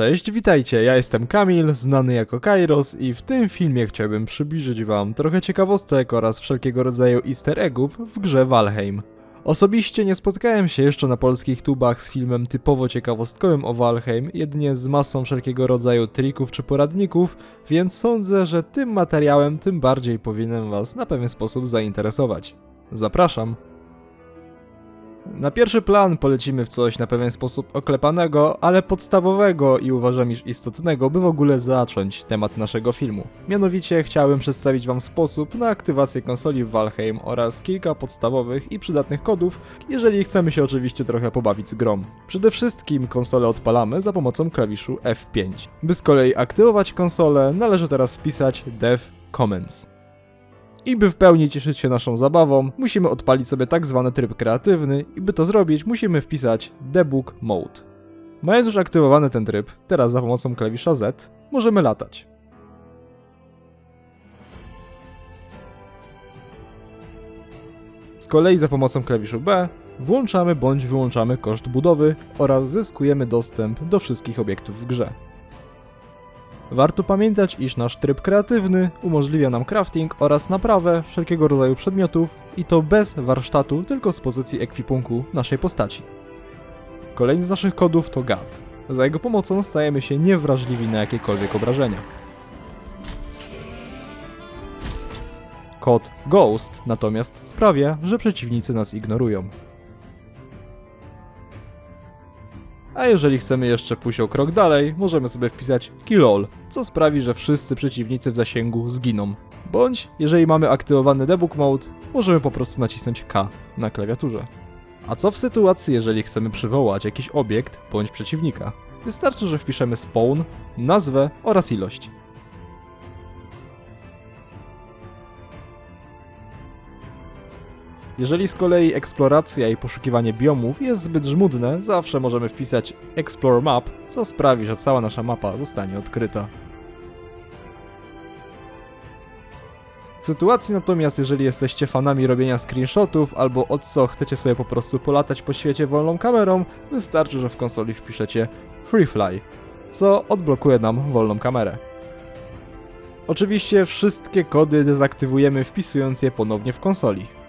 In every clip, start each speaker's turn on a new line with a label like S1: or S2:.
S1: Cześć, witajcie, ja jestem Kamil, znany jako Kairos i w tym filmie chciałbym przybliżyć wam trochę ciekawostek oraz wszelkiego rodzaju easter eggów w grze Valheim. Osobiście nie spotkałem się jeszcze na polskich tubach z filmem typowo ciekawostkowym o Valheim, jedynie z masą wszelkiego rodzaju trików czy poradników, więc sądzę, że tym materiałem tym bardziej powinienem was na pewien sposób zainteresować. Zapraszam! Na pierwszy plan polecimy w coś na pewien sposób oklepanego, ale podstawowego i uważam iż istotnego, by w ogóle zacząć temat naszego filmu. Mianowicie chciałem przedstawić Wam sposób na aktywację konsoli w Valheim oraz kilka podstawowych i przydatnych kodów, jeżeli chcemy się oczywiście trochę pobawić z grą. Przede wszystkim konsolę odpalamy za pomocą klawiszu F5. By z kolei aktywować konsolę, należy teraz wpisać dev comments. I by w pełni cieszyć się naszą zabawą, musimy odpalić sobie tak zwany tryb kreatywny i by to zrobić, musimy wpisać debug mode. Mając już aktywowany ten tryb, teraz za pomocą klawisza Z możemy latać. Z kolei za pomocą klawiszu B włączamy bądź wyłączamy koszt budowy oraz zyskujemy dostęp do wszystkich obiektów w grze. Warto pamiętać, iż nasz tryb kreatywny umożliwia nam crafting oraz naprawę wszelkiego rodzaju przedmiotów i to bez warsztatu, tylko z pozycji ekwipunku naszej postaci. Kolejny z naszych kodów to GAD. Za jego pomocą stajemy się niewrażliwi na jakiekolwiek obrażenia. Kod GHOST natomiast sprawia, że przeciwnicy nas ignorują. A jeżeli chcemy jeszcze pójść o krok dalej, możemy sobie wpisać KILOL, co sprawi, że wszyscy przeciwnicy w zasięgu zginą. Bądź, jeżeli mamy aktywowany debug mode, możemy po prostu nacisnąć K na klawiaturze. A co w sytuacji, jeżeli chcemy przywołać jakiś obiekt bądź przeciwnika? Wystarczy, że wpiszemy spawn, nazwę oraz ilość. Jeżeli z kolei eksploracja i poszukiwanie biomów jest zbyt żmudne, zawsze możemy wpisać Explore Map, co sprawi, że cała nasza mapa zostanie odkryta. W sytuacji natomiast, jeżeli jesteście fanami robienia screenshotów albo od co chcecie sobie po prostu polatać po świecie wolną kamerą, wystarczy, że w konsoli wpiszecie FreeFly, co odblokuje nam wolną kamerę. Oczywiście wszystkie kody dezaktywujemy wpisując je ponownie w konsoli.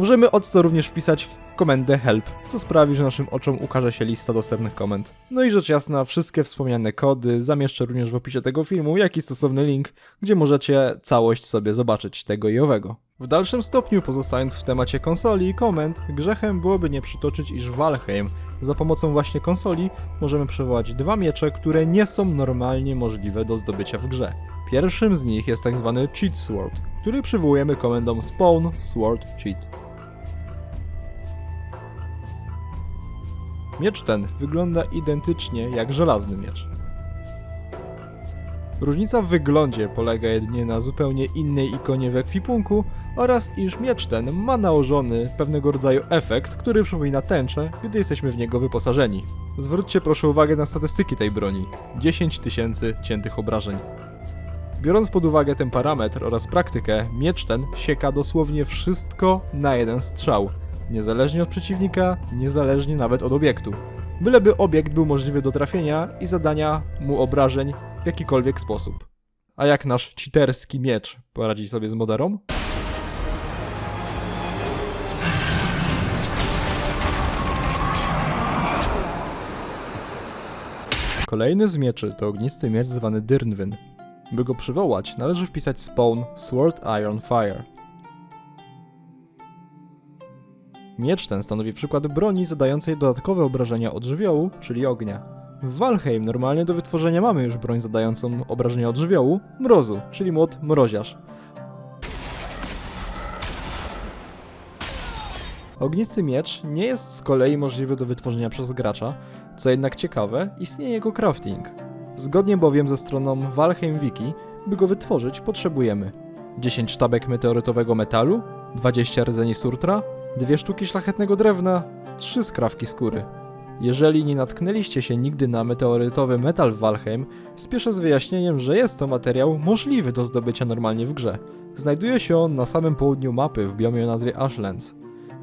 S1: Możemy od co również wpisać komendę help, co sprawi, że naszym oczom ukaże się lista dostępnych komend. No i rzecz jasna, wszystkie wspomniane kody zamieszczę również w opisie tego filmu, jak i stosowny link, gdzie możecie całość sobie zobaczyć tego i owego. W dalszym stopniu, pozostając w temacie konsoli i komend, grzechem byłoby nie przytoczyć, iż Valheim za pomocą właśnie konsoli możemy przywołać dwa miecze, które nie są normalnie możliwe do zdobycia w grze. Pierwszym z nich jest tak zwany Cheat Sword, który przywołujemy komendą Spawn Sword Cheat. Miecz ten wygląda identycznie jak żelazny miecz. Różnica w wyglądzie polega jedynie na zupełnie innej ikonie w ekwipunku oraz iż miecz ten ma nałożony pewnego rodzaju efekt, który przypomina tęczę, gdy jesteśmy w niego wyposażeni. Zwróćcie proszę uwagę na statystyki tej broni. 10 tysięcy ciętych obrażeń. Biorąc pod uwagę ten parametr oraz praktykę, miecz ten sieka dosłownie wszystko na jeden strzał. Niezależnie od przeciwnika, niezależnie nawet od obiektu. Byleby obiekt był możliwy do trafienia i zadania mu obrażeń w jakikolwiek sposób. A jak nasz cheaterski miecz poradzi sobie z moderą? Kolejny z mieczy to ognisty miecz zwany Dyrnwyn. By go przywołać, należy wpisać spawn Sword Iron Fire. Miecz ten stanowi przykład broni zadającej dodatkowe obrażenia od żywiołu, czyli ognia. W Valheim normalnie do wytworzenia mamy już broń zadającą obrażenia od żywiołu, mrozu, czyli młot mroziarz. Ognisty miecz nie jest z kolei możliwy do wytworzenia przez gracza, co jednak ciekawe, istnieje jego crafting. Zgodnie bowiem ze stroną Valheim Wiki, by go wytworzyć potrzebujemy 10 sztabek meteorytowego metalu, 20 rdzeni surtra, dwie sztuki szlachetnego drewna, trzy skrawki skóry. Jeżeli nie natknęliście się nigdy na meteorytowy metal Valheim, spieszę z wyjaśnieniem, że jest to materiał możliwy do zdobycia normalnie w grze. Znajduje się on na samym południu mapy w biomie o nazwie Ashlands.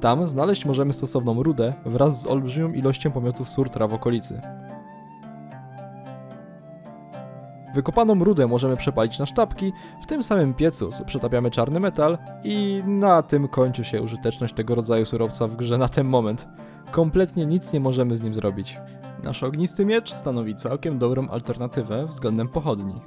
S1: Tam znaleźć możemy stosowną rudę wraz z olbrzymią ilością pomiotów surtra w okolicy. Wykopaną rudę możemy przepalić na sztabki, w tym samym piecu przetapiamy czarny metal i na tym kończy się użyteczność tego rodzaju surowca w grze na ten moment. Kompletnie nic nie możemy z nim zrobić. Nasz ognisty miecz stanowi całkiem dobrą alternatywę względem pochodni.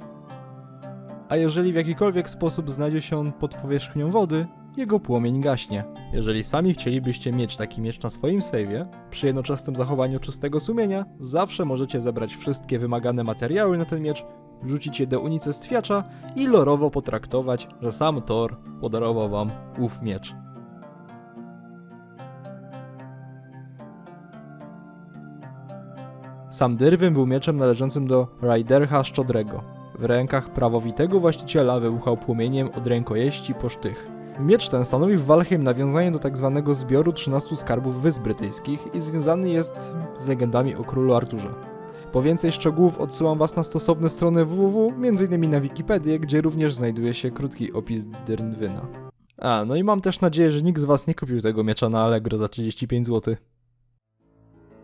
S1: A jeżeli w jakikolwiek sposób znajdzie się on pod powierzchnią wody, jego płomień gaśnie. Jeżeli sami chcielibyście mieć taki miecz na swoim save'ie, przy jednoczesnym zachowaniu czystego sumienia, zawsze możecie zebrać wszystkie wymagane materiały na ten miecz, wrzucić je do unicestwiacza i lorowo potraktować, że sam Thor podarował wam ów miecz. Sam Dyrwin był mieczem należącym do Raiderha Szczodrego. W rękach prawowitego właściciela wybuchał płomieniem od rękojeści po sztych. Miecz ten stanowi w Walheim nawiązanie do tzw. zbioru 13 skarbów Wysp Brytyjskich i związany jest z legendami o królu Arturze. Po więcej szczegółów odsyłam Was na stosowne strony www, m.in. na Wikipedię, gdzie również znajduje się krótki opis Dyrnwyna. A, no i mam też nadzieję, że nikt z Was nie kupił tego miecza na Allegro za 35 zł.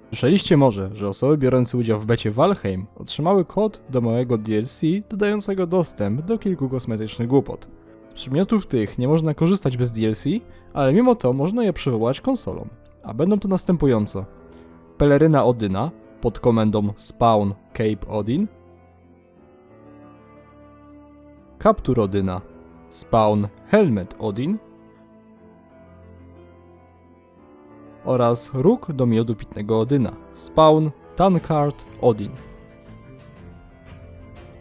S1: Słyszeliście może, że osoby biorące udział w becie Valheim otrzymały kod do małego DLC dodającego dostęp do kilku kosmetycznych głupot. Z tych nie można korzystać bez DLC, ale mimo to można je przywołać konsolą. A będą to następująco. Peleryna Odyna pod komendą Spawn Cape Odin, Kaptur Odyna Spawn Helmet Odin oraz róg do miodu pitnego Odyna Spawn Tankard Odin.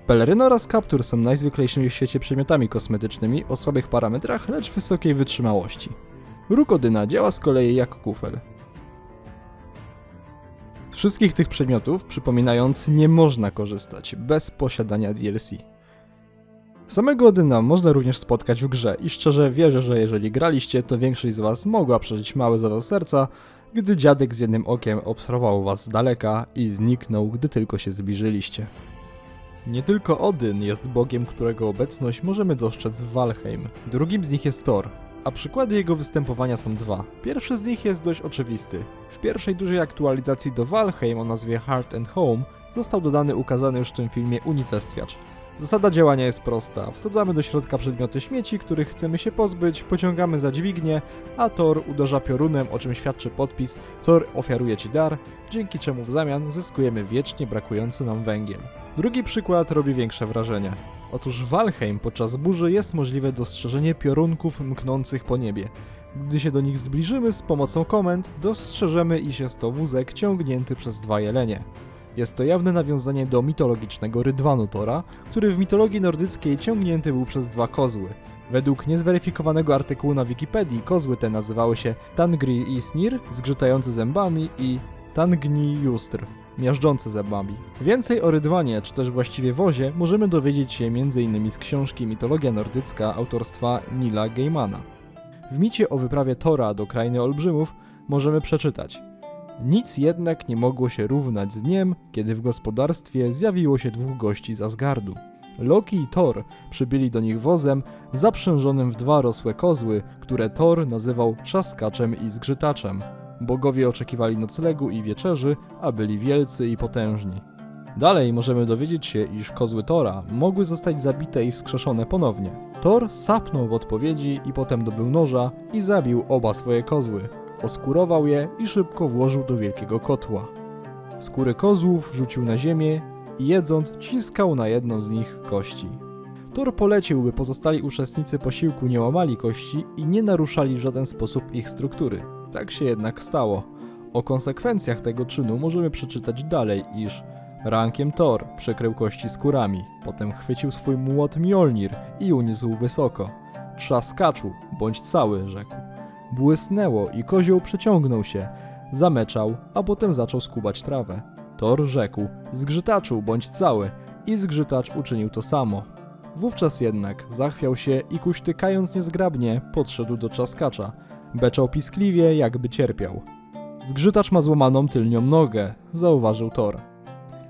S1: Peleryna oraz kaptur są najzwyklejszymi w świecie przedmiotami kosmetycznymi o słabych parametrach, lecz wysokiej wytrzymałości. Róg Odyna działa z kolei jak kufel. Z wszystkich tych przedmiotów, przypominając, nie można korzystać bez posiadania DLC. Samego Odyna można również spotkać w grze i szczerze wierzę, że jeżeli graliście, to większość z was mogła przeżyć mały zawał serca, gdy dziadek z jednym okiem obserwował was z daleka i zniknął, gdy tylko się zbliżyliście. Nie tylko Odyn jest bogiem, którego obecność możemy dostrzec w Valheim. Drugim z nich jest Thor, a przykłady jego występowania są dwa. Pierwszy z nich jest dość oczywisty. W pierwszej dużej aktualizacji do Valheim o nazwie Heart and Home został dodany ukazany już w tym filmie unicestwiacz. Zasada działania jest prosta. Wsadzamy do środka przedmioty śmieci, których chcemy się pozbyć, pociągamy za dźwignię, a Thor uderza piorunem, o czym świadczy podpis Thor ofiaruje ci dar, dzięki czemu w zamian zyskujemy wiecznie brakujący nam węgiel. Drugi przykład robi większe wrażenie. Otóż w Valheim podczas burzy jest możliwe dostrzeżenie piorunków mknących po niebie. Gdy się do nich zbliżymy z pomocą komend, dostrzeżemy, iż jest to wózek ciągnięty przez dwa jelenie. Jest to jawne nawiązanie do mitologicznego rydwanu Tora, który w mitologii nordyckiej ciągnięty był przez dwa kozły. Według niezweryfikowanego artykułu na Wikipedii kozły te nazywały się Tangri Isnir, zgrzytający zębami i Tangni Justr, miażdżący zębami. Więcej o rydwanie, czy też właściwie wozie, możemy dowiedzieć się m.in. z książki Mitologia Nordycka autorstwa Nila Gaimana. W micie o wyprawie Tora do Krainy Olbrzymów możemy przeczytać – nic jednak nie mogło się równać z dniem, kiedy w gospodarstwie zjawiło się dwóch gości z Asgardu. Loki i Thor przybyli do nich wozem zaprzężonym w dwa rosłe kozły, które Thor nazywał trzaskaczem i zgrzytaczem. Bogowie oczekiwali noclegu i wieczerzy, a byli wielcy i potężni. Dalej możemy dowiedzieć się, iż kozły Tora mogły zostać zabite i wskrzeszone ponownie. Thor sapnął w odpowiedzi i potem dobył noża i zabił oba swoje kozły oskurował je i szybko włożył do wielkiego kotła. Skóry kozłów rzucił na ziemię i jedząc ciskał na jedną z nich kości. Thor polecił, by pozostali uczestnicy posiłku nie łamali kości i nie naruszali w żaden sposób ich struktury. Tak się jednak stało. O konsekwencjach tego czynu możemy przeczytać dalej, iż rankiem Thor przykrył kości skórami, potem chwycił swój młot Mjolnir i uniósł wysoko. Trzaskaczu, bądź cały, rzekł. Błysnęło i kozioł przeciągnął się, zameczał, a potem zaczął skubać trawę. Thor rzekł, zgrzytaczu bądź cały, i zgrzytacz uczynił to samo. Wówczas jednak zachwiał się i kuśtykając niezgrabnie podszedł do czaskacza. Beczał piskliwie, jakby cierpiał. Zgrzytacz ma złamaną tylnią nogę, zauważył Thor.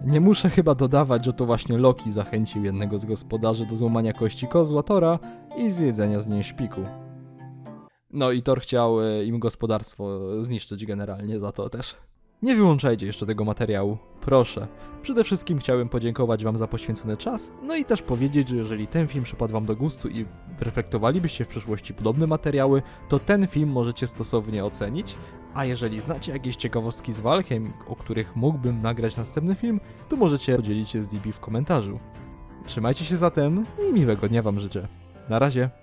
S1: Nie muszę chyba dodawać, że to właśnie Loki zachęcił jednego z gospodarzy do złamania kości kozła Tora i zjedzenia z niej szpiku. No i Thor chciał e, im gospodarstwo zniszczyć generalnie za to też. Nie wyłączajcie jeszcze tego materiału, proszę. Przede wszystkim chciałem podziękować Wam za poświęcony czas, no i też powiedzieć, że jeżeli ten film przypadł Wam do gustu i reflektowalibyście w przyszłości podobne materiały, to ten film możecie stosownie ocenić. A jeżeli znacie jakieś ciekawostki z Valheim, o których mógłbym nagrać następny film, to możecie podzielić się z DB w komentarzu. Trzymajcie się zatem i miłego dnia Wam życzę. Na razie.